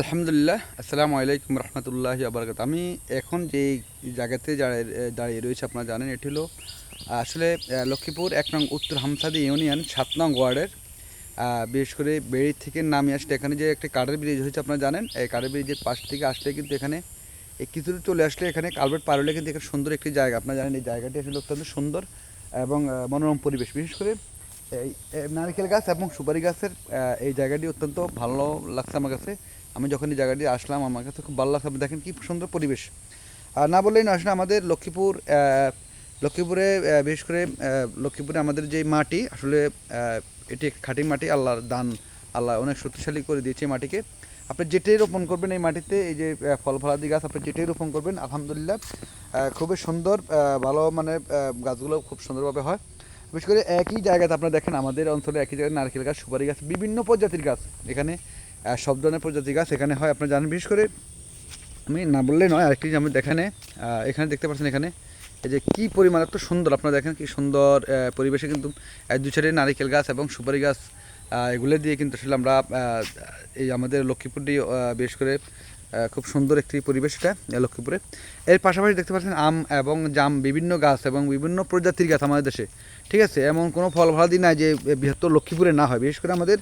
আলহামদুলিল্লাহ, আসসালামু আলাইকুম রহমতুল্লাহ আবরকাত। আমি এখন যে জায়গাতে দাঁড়িয়ে রয়েছে আপনারা জানেন, এটি হলো, আসলে লক্ষ্মীপুর, এক নং উত্তর হামসাদি ইউনিয়ন, সাত নং ওয়ার্ডের বিশেষ করে বেড়ি থেকে নামিয়ে আসলে এখানে যে একটা কাঠের ব্রিজ হয়েছে, আপনারা জানেন, এই কাঠের ব্রিজের পাশ থেকে আসলে কিন্তু এখানে কিছু চলে আসলে এখানে কালভার্ট পার হলে কিন্তু এখানে সুন্দর একটি জায়গা। আপনারা জানেন, এই জায়গাটি আসলে অত্যন্ত সুন্দর এবং মনোরম পরিবেশ। বিশেষ করে এই নারকেল গাছ এবং সুপারি গাছের এই জায়গাটি অত্যন্ত ভালো লাগছে আমার কাছে। আমি যখন এই জায়গাটি আসলাম, আমার কাছে খুব ভালো লাগছে। আপনি দেখেন কি সুন্দর পরিবেশ। আর না বললেই না আসলে আমাদের লক্ষ্মীপুর লক্ষ্মীপুরে বিশেষ করে লক্ষ্মীপুরে আমাদের যে মাটি, আসলে এটি খাঁটি মাটি, আল্লাহর দান, আল্লাহ অনেক শক্তিশালী করে দিয়েছে মাটিকে। আপনি যেটাই রোপণ করবেন এই মাটিতে, এই যে ফল ফলাদি গাছ, আপনি যেটাই রোপণ করবেন, আলহামদুলিল্লাহ খুবই সুন্দর ভালো মানে গাছগুলো খুব সুন্দরভাবে হয়। বিশেষ করে একই জায়গাতে আপনারা দেখেন আমাদের অঞ্চলে একই জায়গায় নারকেল গাছ সুপারি গাছ বিভিন্ন প্রজাতির গাছ। এখানে সব ধরনের প্রজাতির গাছ এখানে হয়। আপনারা জানেন বিশেষ করে আমি না বললে নয় আরেকটি আমি দেখানে এখানে দেখতে পাচ্ছেন এখানে এই যে কী পরিমাণ এত সুন্দর আপনারা দেখেন কি সুন্দর পরিবেশে কিন্তু আহ, দু চারে নারিকেল গাছ এবং সুপারি গাছ এগুলো দিয়ে কিন্তু আসলে আমরা এই আমাদের লক্ষ্মীপুরটি বিশেষ করে খুব সুন্দর একটি পরিবেশ এটা লক্ষ্মীপুরে। এর পাশাপাশি দেখতে পাচ্ছেন আম এবং জাম, বিভিন্ন গাছ এবং বিভিন্ন প্রজাতির গাছ আমাদের দেশে। ঠিক আছে? এমন কোনো ফল ফলাদি নাই যে বৃহত্তর লক্ষ্মীপুরে না হয়। বিশেষ করে আমাদের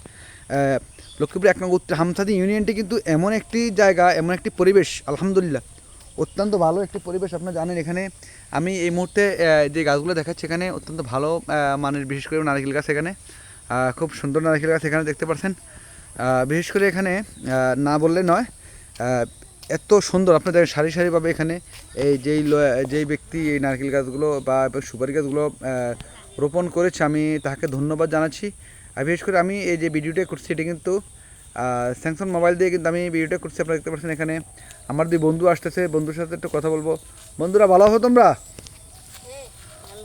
লক্ষ্মীপুর এক নম্বর উত্তর হামসাদি ইউনিয়নটি কিন্তু এমন একটি জায়গা, এমন একটি পরিবেশ, আলহামদুলিল্লাহ। অত্যন্ত ভালো একটি পরিবেশ আপনারা জানেন এখানে। আমি এই মুহূর্তে যে গাছগুলো দেখাচ্ছি এখানে অত্যন্ত ভালো মানের, বিশেষ করে নারকেল গাছ এখানে। খুব সুন্দর নারকেল গাছ এখানে দেখতে পাচ্ছেন। বিশেষ করে এখানে না বললে নয় এত সুন্দর আপনার দেখেন সারি সারিভাবে এখানে এই যেই যেই ব্যক্তি এই নারকেল গাছগুলো বা সুপারি গাছগুলো রোপণ করেছে আমি তাকে ধন্যবাদ জানাচ্ছি। আর বিশেষ করে আমি এই যে ভিডিওটা করছি এটা কিন্তু স্যামসাং মোবাইল দিয়ে কিন্তু আমি ভিডিওটা করছি আপনারা দেখতে পাচ্ছেন এখানে আমার দুই বন্ধু আসতেছে বন্ধুর সাথে একটু কথা বলব। বন্ধুরা ভালো আছো তোমরা?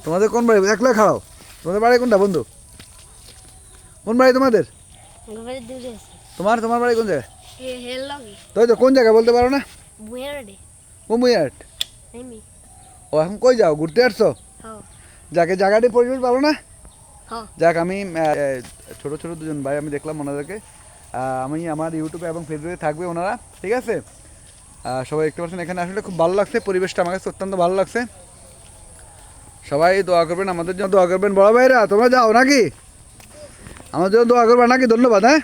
তোমাদের কোন বাড়ি? একলা খাও। তোমাদের বাড়ি কোনটা বন্ধু? কোন বাড়ি তোমাদের? তোমার তোমার বাড়ি কোন জায়গায়? হে তো কোন জায়গায় বলতে পারো না? মুম্বইয়াট ও এখন কই যাও? ঘুরতে আসছো? যাকে জায়গাটি পরিবেশ ভালো না? যাক আমি ছোট ছোট দুজন ভাই আমি দেখলাম ওনাদেরকে। আমি আমার ইউটিউবে এবং ফেসবুকে থাকবে ওনারা ঠিক আছে? সবাই দেখতে পাচ্ছেন এখানে আসলে খুব ভালো লাগছে পরিবেশটা আমার কাছে অত্যন্ত ভালো লাগছে। সবাই দোয়া করবেন আমাদের জন্য দোয়া করবেন বড় ভাইরা তোমরা যাও নাকি? আমাদের জন্য দোয়া করবে নাকি? ধন্যবাদ হ্যাঁ?